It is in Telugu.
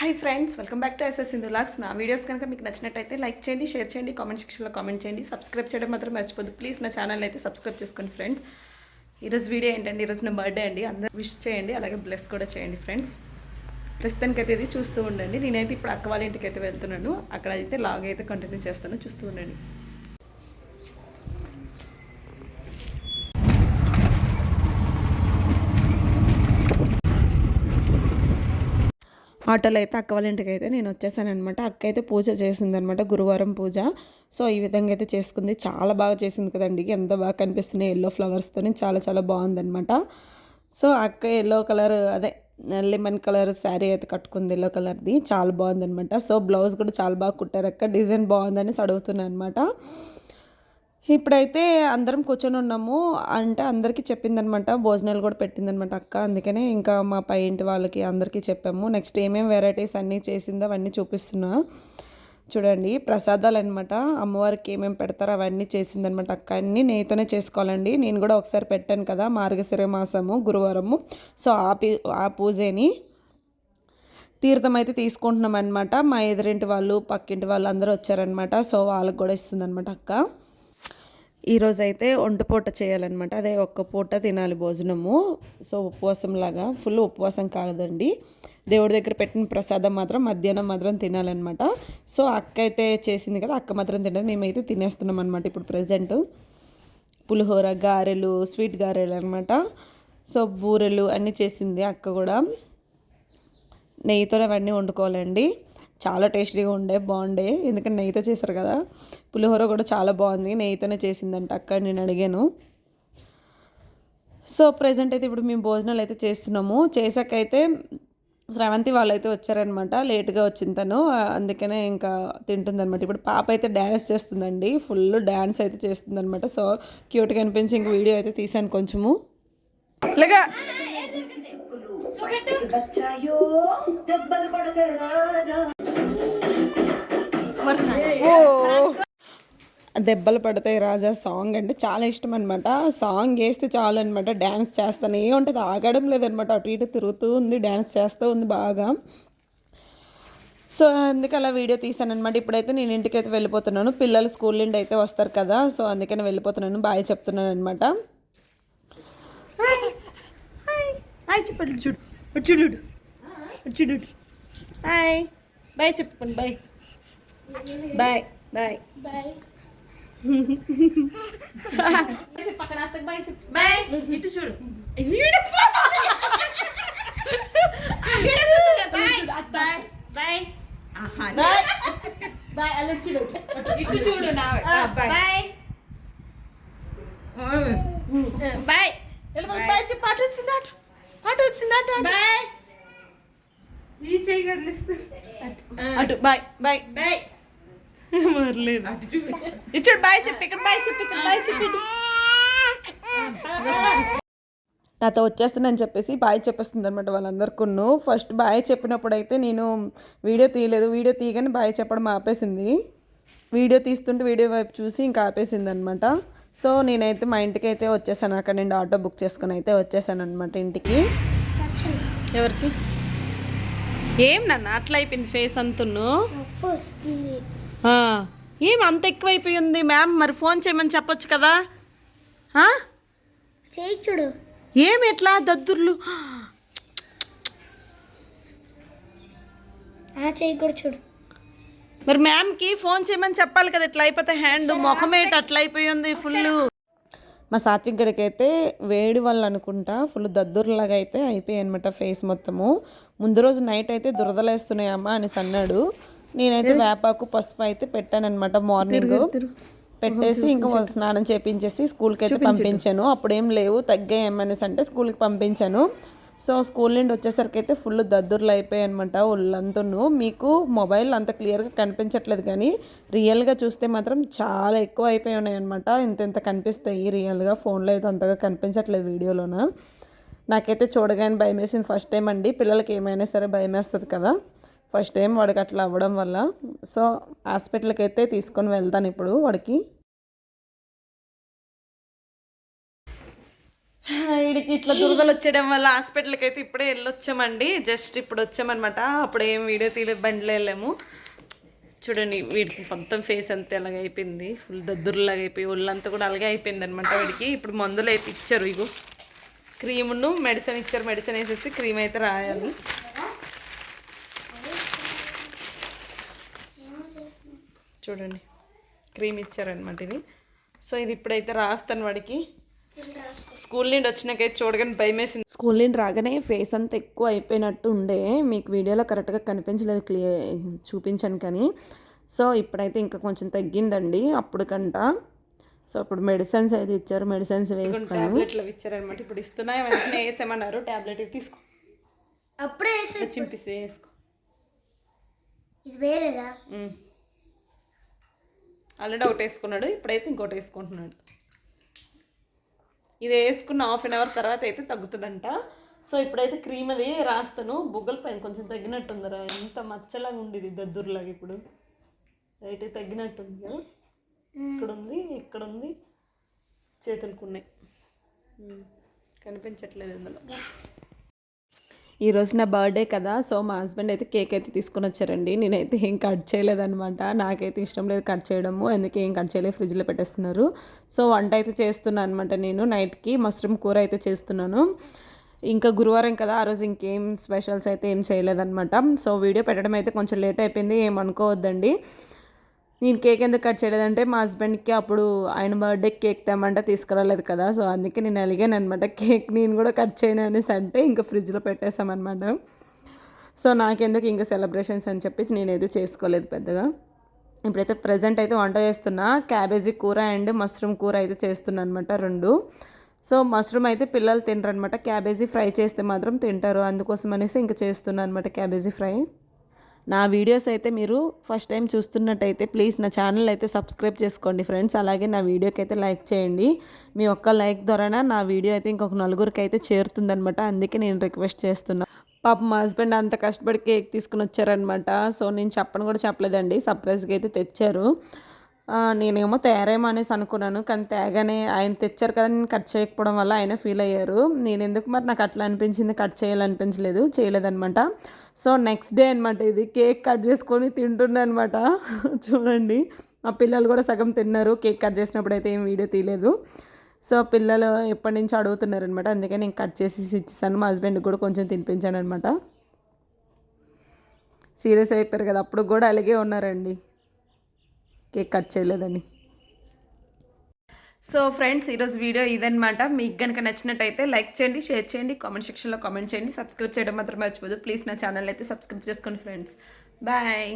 Hi friends welcome back to SS Sindhu lakhs నా వీడియోస్ కనుక మీకు నచ్చినట్టయితే లైక్ చేయండి షేర్ చేయండి కామెంట్ సెక్షన్లో కామెంట్ చేయండి. సబ్స్క్రైబ్ చేయడం మాత్రం మర్చిపోద్దు. ప్లీజ్ నా ఛానల్ అయితే సబ్స్క్రైబ్ చేసుకోండి ఫ్రెండ్స్ ఈరోజు వీడియో ఏంటండి? ఈరోజు నా బర్త్డే అండి. అందరూ విష్ చేయండి అలాగే బ్లెస్ కూడా చేయండి ఫ్రెండ్స్ ప్రస్తుతానికైతే ఇది చూస్తూ ఉండండి. నేనైతే ఇప్పుడు అక్క వాళ్ళ ఇంటికి అయితే వెళ్తున్నాను. అక్కడ అయితే లాగ్ అయితే కంటిన్యూ చేస్తాను. చూస్తూ ఉండండి. ఆటోలో అయితే అక్క వాళ్ళ ఇంటికి అయితే నేను వచ్చేసాను అనమాట అక్క అయితే పూజ చేసింది అనమాట గురువారం పూజ. సో ఈ విధంగా అయితే చేసుకుంది. చాలా బాగా చేసింది కదండి. ఎంత బాగా కనిపిస్తున్నాయి ఎల్లో ఫ్లవర్స్తో చాలా చాలా బాగుందనమాట సో అక్క ఎల్లో కలర్ అదే లెమన్ కలర్ శారీ అయితే కట్టుకుంది ఎల్లో కలర్ది చాలా బాగుందనమాట సో బ్లౌజ్ కూడా చాలా బాగా కుట్టారు అక్క. డిజైన్ బాగుందని అడుగుతున్నాను అనమాట ఇప్పుడైతే అందరం కూర్చొని ఉన్నాము. అంటే అందరికీ చెప్పిందనమాట భోజనాలు కూడా పెట్టిందనమాట అక్క. అందుకనే ఇంకా మా పై ఇంటి వాళ్ళకి అందరికీ చెప్పాము. నెక్స్ట్ ఏమేమి వెరైటీస్ అన్నీ చేసిందో అవన్నీ చూపిస్తున్నా. చూడండి ప్రసాదాలు అనమాట అమ్మవారికి ఏమేమి పెడతారో అవన్నీ చేసిందనమాట అక్క. అన్నీ నేతోనే చేసుకోవాలండి. నేను కూడా ఒకసారి పెట్టాను కదా మార్గశిర మాసము గురువారము. సో ఆ పీ ఆ పూజని తీర్థం అయితే తీసుకుంటున్నాం అనమాట మా ఎదురింటి వాళ్ళు పక్కింటి వాళ్ళు అందరూ వచ్చారనమాట. సో వాళ్ళకి కూడా ఇస్తుందనమాట అక్క. ఈరోజు అయితే ఒంటి పూట చేయాలన్నమాట. అదే ఒక్క పూట తినాలి భోజనము. సో ఉపవాసం లాగా ఫుల్ ఉపవాసం కాదండి. దేవుడి దగ్గర పెట్టిన ప్రసాదం మాత్రం మధ్యాహ్నం మాత్రం తినాలన్నమాట. సో అక్క అయితే చేసింది కదా అక్క మాత్రం తినదు. మేమైతే తినేస్తున్నాం అనమాట ఇప్పుడు ప్రజెంట్. పులిహోర గారెలు స్వీట్ గారెలు అనమాట సో బూరెలు అన్నీ చేసింది అక్క కూడా. నెయ్యితో అవన్నీ వండుకోవాలండి. చాలా టేస్టీగా ఉండే బాగుండే. ఎందుకంటే నెయ్యితో చేశారు కదా. పులిహోర కూడా చాలా బాగుంది. నెయ్యితోనే చేసిందంట అక్కడ నేను అడిగాను. సో ప్రజెంట్ అయితే ఇప్పుడు మేము భోజనాలు అయితే చేస్తున్నాము. చేసాకైతే శ్రవంతి వాళ్ళు అయితే వచ్చారనమాట. లేట్గా వచ్చింది తను. అందుకనే ఇంకా తింటుందనమాట ఇప్పుడు పాప అయితే డ్యాన్స్ చేస్తుందండి. ఫుల్ డ్యాన్స్ అయితే చేస్తుందనమాట సో క్యూట్గా అనిపించి ఇంక వీడియో అయితే తీసాను కొంచెము. ఇలాగా దెబ్బలు పడతాయి రాజా సాంగ్ అంటే చాలా ఇష్టం అనమాట సాంగ్ వేస్తే చాలు అనమాట డ్యాన్స్ చేస్తానే ఉంటుంది. ఆగడం లేదనమాట అటు ఇటు తిరుగుతూ ఉంది. డ్యాన్స్ చేస్తూ ఉంది బాగా. సో అందుకే అలా వీడియో తీసాను అనమాట ఇప్పుడైతే నేను ఇంటికి అయితే వెళ్ళిపోతున్నాను. పిల్లలు స్కూల్ నుండి అయితే వస్తారు కదా. సో అందుకని వెళ్ళిపోతున్నాను. బాయ్ చెప్తున్నాను అనమాట చెప్పండి చూడు. చూడు చూడు. హాయ్ బాయ్ చెప్పండి బాయ్. బాయ్ బాయ్ బాయ్ పక్కన అత్తకు బాయ్ బాయ్ ఇటు చూడు బాయ్ బాయ్ బాయ్ బాయ్ అలా చూడు ఇటు చూడు నా బాయ్ బాయ్ బాయ్ చెప్పు అటు వచ్చింది అటు అటు వచ్చింది అటు అటు. బాయ్ ఈ చెయ్యి కదిలిస్తే అటు బాయ్ బాయ్ బాయ్ మరలేదు ఇచ్చుడు బాయ్ చెప్పి ఇక్కడ బాయ్ చెప్పి ఇక్కడ బాయ్ చెప్పి. నాతో వచ్చేస్తుందని చెప్పేసి బాయ్ చెప్పేస్తుంది అనమాట వాళ్ళందరికీ ఫస్ట్ బాయ్ చెప్పినప్పుడు అయితే నేను వీడియో తీయలేదు. వీడియో తీయగానే బాయ్ చెప్పడం ఆపేసింది. వీడియో తీస్తుంటే వీడియో వైపు చూసి ఇంకా ఆపేసింది అనమాట సో నేనైతే మా ఇంటికి అయితే వచ్చేసాను. అక్కడ నుండి ఆటో బుక్ చేసుకుని అయితే వచ్చేసాను అనమాట ఇంటికి. ఎవరికి? ఏం నన్ను? అట్లా అయిపోయింది ఫేస్ అంతును. వస్తుంది. ఆ, ఏం అంత ఎక్కువైపోయింది మ్యామ్ మరి ఫోన్ చేయమని చెప్పొచ్చు కదా? ఆ? చేయి చూడు. ఏం ఎట్లా? దద్దుర్లు. ఆ చేయి కూడా చూడు. మరి మ్యామ్కి ఫోన్ చేయమని చెప్పాలి కదా ఇట్లా అయిపోతే హ్యాండ్ ముఖమేట అట్లా అయిపోయింది ఫుల్ మా సాత్విక్ గడికి అయితే వేడి వల్ల అనుకుంటా ఫుల్ దద్దుర్లాగా అయితే అయిపోయాయి అనమాట ఫేస్ మొత్తము. ముందు రోజు నైట్ అయితే దురదలేస్తున్నాయి అమ్మ అనేసి అన్నాడు. నేనైతే వేపాకు పసుపు అయితే పెట్టానమాట మార్నింగ్ పెట్టేసి ఇంకా స్నానం చేపించేసి స్కూల్కి అయితే పంపించాను. అప్పుడేం లేవు తగ్గాయి ఏమనేసి అంటే స్కూల్కి పంపించాను. సో స్కూల్ నుండి వచ్చేసరికి అయితే ఫుల్ దద్దుర్లు అయిపోయాయి అనమాట ఒళ్ళంతను. మీకు మొబైల్ అంత క్లియర్గా కనిపించట్లేదు కానీ రియల్గా చూస్తే మాత్రం చాలా ఎక్కువ అయిపోయి ఉన్నాయి అనమాట ఇంత ఇంత కనిపిస్తాయి రియల్గా ఫోన్లో అయితే అంతగా కనిపించట్లేదు వీడియోలోన. నాకైతే చూడగానే భయం వేసింది ఫస్ట్ టైం అండి. పిల్లలకి ఏమైనా సరే భయం వేస్తుంది కదా. ఫస్ట్ టైం వాడికి అట్లా అవ్వడం వల్ల. సో హాస్పిటల్కి అయితే తీసుకొని వెళ్తాను ఇప్పుడు వాడికి. వీడికి ఇట్లా దురదలు వచ్చేయడం వల్ల హాస్పిటల్కి అయితే ఇప్పుడే వెళ్ళొచ్చామండి. జస్ట్ ఇప్పుడు వచ్చామన్నమాట. అప్పుడు ఏం వీడియో తీలే బండిలో వెళ్ళాము. చూడండి వీడికి మొత్తం ఫేస్ అంతా అలాగే అయిపోయింది. ఫుల్ దద్దురులాగా అయిపోయి ఒళ్ళంతా కూడా అలాగే అయిపోయింది అనమాట వీడికి. ఇప్పుడు మందులు అయితే ఇచ్చారు ఇగో. క్రీమును మెడిసిన్ ఇచ్చారు మెడిసిన్ వేసేసి క్రీమ్ అయితే రాయాలి. చూడండి. క్రీమ్ ఇచ్చారనమాట ఇది. సో ఇది ఇప్పుడైతే రాస్తాను వాడికి. స్కూల్ నుండి వచ్చినాకైతే చూడగానే భయం వేసింది స్కూల్ నుండి రాగానే ఫేస్ అంతా ఎక్కువ అయిపోయినట్టు ఉండే. మీకు వీడియోలో కరెక్ట్గా కనిపించలేదు క్లియర్ చూపించాను కానీ. సో ఇప్పుడైతే ఇంకా కొంచెం తగ్గిందండి అప్పుడు కంట సో ఇప్పుడు మెడిసిన్స్ అయితే ఇచ్చారు మెడిసిన్స్ వేస్తాను టాబ్లెట్లు ఇచ్చారనమాట ఇప్పుడు ఇస్తున్నాయి వెంటనే వేసేమన్నారు టాబ్లెట్ తీసుకో. అప్పుడే వేసే చింపిసి వేసుకో. ఇది వేరేదా ఆల్రెడీ ఒకటి వేసుకున్నాడు ఇప్పుడైతే ఇంకోటి వేసుకుంటున్నాడు. ఇది వేసుకున్న హాఫ్ అన్ అవర్ తర్వాత అయితే తగ్గుతుందంట. సో ఇప్పుడైతే క్రీమ్ అది రాస్తాను. బుగ్గల పైన కొంచెం తగ్గినట్టుందిరా. ఎంత మచ్చలాగా ఉండేది దద్దురులాగా ఇప్పుడు. అయితే తగ్గినట్టుంది. కదా ఇక్కడ ఉంది ఇక్కడ ఉంది చేతులకు ఉన్నాయి ఉమ్, కనిపించట్లేదు ఇందులో. ఈరోజు నా బర్త్డే కదా సో మా హస్బెండ్ అయితే కేక్ అయితే తీసుకొని వచ్చారండి. నేనైతే ఏం కట్ చేయలేదనమాట నాకైతే ఇష్టం లేదు కట్ చేయడము. అందుకే ఏం కట్ చేయలేదు ఫ్రిడ్జ్లో పెట్టేస్తున్నారు. సో వంట అయితే చేస్తున్నాను అనమాట నేను నైట్కి. మష్రూమ్ కూర అయితే చేస్తున్నాను. ఇంకా గురువారం కదా ఆ రోజు ఇంకేం స్పెషల్స్ అయితే ఏం చేయలేదన్నమాట. సో వీడియో పెట్టడం అయితే కొంచెం లేట్ అయిపోయింది ఏమనుకోవద్దండి నేను కేక్ ఎందుకు కట్ చేయలేదంటే మా హస్బెండ్కి అప్పుడు ఆయన బర్త్డే కేక్ తెమ్మంటే తీసుకురాలేదు కదా సో అందుకే నేను అలిగాను అనమాట కేక్ నేను కూడా కట్ చేయను అనేసి అంటే ఇంకా ఫ్రిడ్జ్లో పెట్టేశామన్నమాట సో నాకెందుకు ఇంకా సెలబ్రేషన్స్ అని చెప్పి నేనైతే చేసుకోలేదు పెద్దగా. ఇప్పుడైతే ప్రజెంట్ అయితే వంట చేస్తున్నా. క్యాబేజీ కూర అండ్ మష్రూమ్ కూర అయితే చేస్తున్నా అనమాట రెండు. సో మష్రూమ్ అయితే పిల్లలు తినరు అనమాట క్యాబేజీ ఫ్రై చేస్తే మాత్రం తింటారు అందుకోసం అనేసి ఇంకా చేస్తున్నా అనమాట క్యాబేజీ ఫ్రై. నా వీడియోస్ అయితే మీరు ఫస్ట్ టైం చూస్తున్నట్టయితే ప్లీజ్ నా ఛానల్ అయితే సబ్స్క్రైబ్ చేసుకోండి ఫ్రెండ్స్ అలాగే నా వీడియోకి అయితే లైక్ చేయండి. మీ ఒక్క లైక్ ద్వారా నా వీడియో అయితే ఇంకొక నలుగురికి అయితే చేరుతుందనమాట అందుకే నేను రిక్వెస్ట్ చేస్తున్నా. పాప మా హస్బెండ్ అంత కష్టపడి కేక్ తీసుకుని వచ్చారనమాట సో నేను చెప్పను కూడా చెప్పలేదండి. సర్ప్రైజ్గా అయితే తెచ్చారు. నేనేమో తయారేమో అనేసి అనుకున్నాను కానీ తేగానే ఆయన తెచ్చారు కదా నేను కట్ చేయకపోవడం వల్ల ఆయన ఫీల్ అయ్యారు. నేను ఎందుకు మరి నాకు అట్లా అనిపించింది కట్ చేయాలనిపించలేదు చేయలేదనమాట సో నెక్స్ట్ డే అనమాట ఇది కేక్ కట్ చేసుకొని తింటున్నా అనమాట చూడండి మా పిల్లలు కూడా సగం తిన్నారు కేక్ కట్ చేసినప్పుడు అయితే ఏం వీడియో తీయలేదు. సో పిల్లలు ఎప్పటి నుంచి అడుగుతున్నారు అనమాట అందుకే నేను కట్ చేసి ఇచ్చేసాను మా హస్బెండ్కి కూడా కొంచెం తినిపించాను అనమాట సీరియస్ అయిపోయారు కదా అప్పుడు కూడా అలాగే ఉన్నారండి. కేక్ కట్ చేయలేదని. సో ఫ్రెండ్స్ ఈరోజు వీడియో ఇదనమాట మీకు కనుక నచ్చినట్టయితే లైక్ చేయండి షేర్ చేయండి కామెంట్ సెక్షన్లో కామెంట్ చేయండి. సబ్స్క్రైబ్ చేయడం మాత్రం మర్చిపోదు. ప్లీజ్ నా ఛానల్ అయితే సబ్స్క్రైబ్ చేసుకోండి ఫ్రెండ్స్. బాయ్.